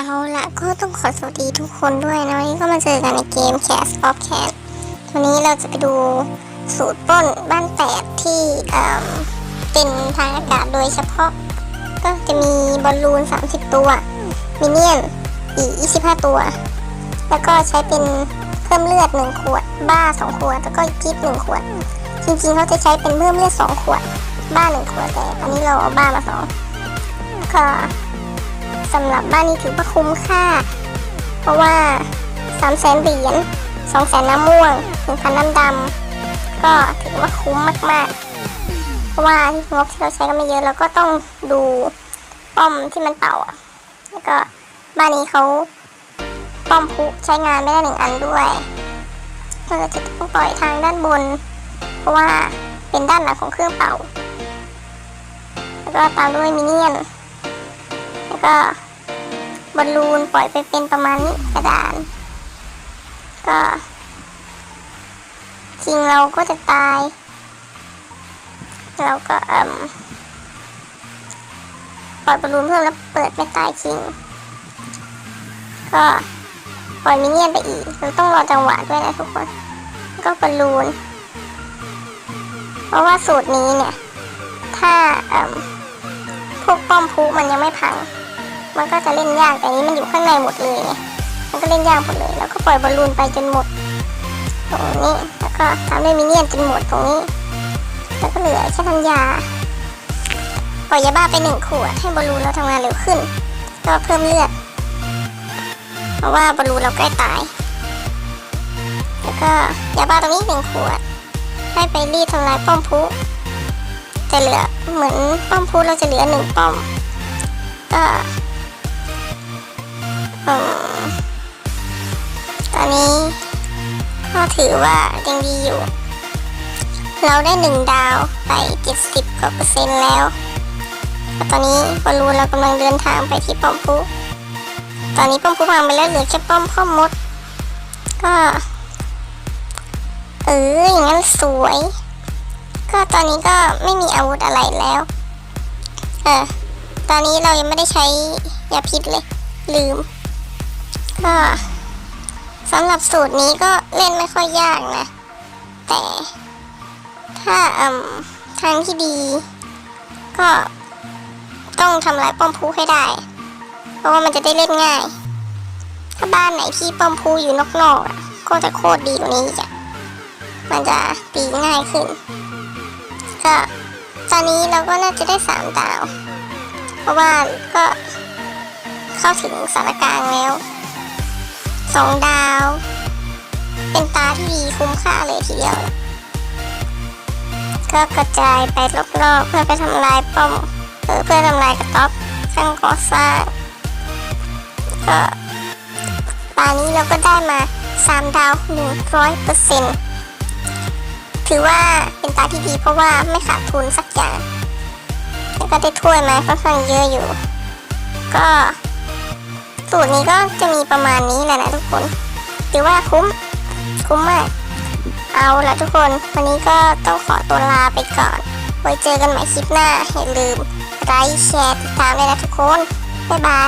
เอาละก็ต้องขอสวัสดีทุกคนด้วยนะวันนี้ก็มาเจอกันในเกม Cast of Cat วันนี้เราจะไปดูสูตรป้นบ้านแตกที่เอิ่มเป็นทางอากาศโดยเฉพาะ ก็จะมีบอลลูน 30 ตัว มินเนี่ยนอีก 25 ตัว แล้วก็ใช้เป็นเพิ่มเลือด 1 ขวด บ้า 2 ขวด แล้วก็กิ๊บ1ขวด จริงๆเขาจะใช้เป็นเพิ่มเลือด 2 ขวด บ้า 1 ขวดแต่อันนี้เราเอาบ้ามาสองก็ สำหรับบ้านนี้ถือว่าคุ้มค่า เพราะว่า3 0 0แสนเหรียญ2แสนน้ำม่วง1,000น้ำดำก็ถือว่าคุ้มมากๆ เพราะว่างบที่เราใช้ก็ไม่เยอะเราก็ต้องดูป้อมที่มันเป่าแล้วก็บ้านนี้เขาป้อมพุใช้งานไม่ได้หนึ่งอันด้วยเราจะต้องปล่อยทางด้านบน เพราะว่าเป็นด้านหลังของเครื่องเป่า แล้วก็ตามด้วยมินเนี่ยน แล้วก็บอลลูนปล่อยไปเป็นประมาณนี้กระดาน ก็จริงเราก็จะตาย เราก็เอ่มปล่อยบอลลูนเพิ่มแล้วเปิดไม่ตายจริง ก็ปล่อยมินเนี่ยนไปอีก เราต้องรอจังหวะด้วยนะทุกคน ก็บอลลูน เพราะว่าสูตรนี้เนี่ย ถ้าพวกป้อมพุมันยังไม่พัง มันก็จะเล่นยาก แต่นี้มันอยู่ข้างในหมดเลยไงมันก็เล่นยากหมดเลย แล้วก็ปล่อยบอลลูนไปจนหมด ตรงนี้ แล้วก็ตามด้วยมินเนี่ยนจนหมดตรงนี้ แล้วก็เหลือแค่ทัญญาปล่อยยาบ้าไปหนึ่งขวดให้บอลลูนเราทำงานเร็วขึ้น ก็เพิ่มเลือด เพราะว่าบอลลูนเราใกล้ตาย แล้วก็ยาบ้าตรงนี้หนึ่งขวด ให้ไปรีดทำลายป้อมพุจะเหลือเหมือนป้อมพุเราจะเหลือหนึ่งป้อม ก็ ตอนนี้ก็ถือว่ายังดีอยู่ เราได้หนึ่งดาวไปเจ็ดสิบกว่าเปอร์เซ็นต์แล้วแล้ว ตอนนี้บอลลูนเรากำลังเดินทางไปที่ป้อมพุตอนนี้ป้อมพุพังไปแล้วเหลือแค่ป้อมพ่อมด ก็ เอออย่างนั้นสวย ก็ตอนนี้ก็ไม่มีอาวุธอะไรแล้วเออตอนนี้เรายังไม่ได้ใช้ยาพิษเลย ลืม ก็สำหรับสูตรนี้ก็เล่นไม่ค่อยยากนะ แต่ถ้าอืมทางที่ดี ก็ต้องทำลายป้อมพูให้ได้ เพราะว่ามันจะได้เล่นง่าย ถ้าบ้านไหนที่ป้อมพูอยู่นอกๆอะก็จะโคตรดีกว่านี้อีกอะมันจะตีง่ายขึ้น ก็ตอนนี้เราก็น่าจะได้สามดาว เพราะว่าก็เข้าถึงสถารกลางแล้ว สองดาว เป็นตาที่ดีคุ้มค่าเลยทีเดียว ก็กระจายไปรอบๆเพื่อไปทำลายป้อมเออเพื่อทำลายกระต๊อบข้างก่อสร้างก็ตานี้เราก็ได้มาสามดาวหนึ่งร้อยเปอร์เซ็นต์ถือว่าเป็นตาที่ดีเพราะว่าไม่ขาดทุนสักอย่าง แล้วก็ได้ถ้วยมาค่อนข้างเยอะอยู่ ก็ สูตรนี้ก็จะมีประมาณนี้แหละนะทุกคนถือว่าคุ้ม คุ้มมาก เอาละทุกคน วันนี้ก็ต้องขอตัวลาไปก่อน ไว้เจอกันใหม่คลิปหน้า อย่าลืมไลค์แชร์ติดตามด้วยนะทุกคน บ๊ายบาย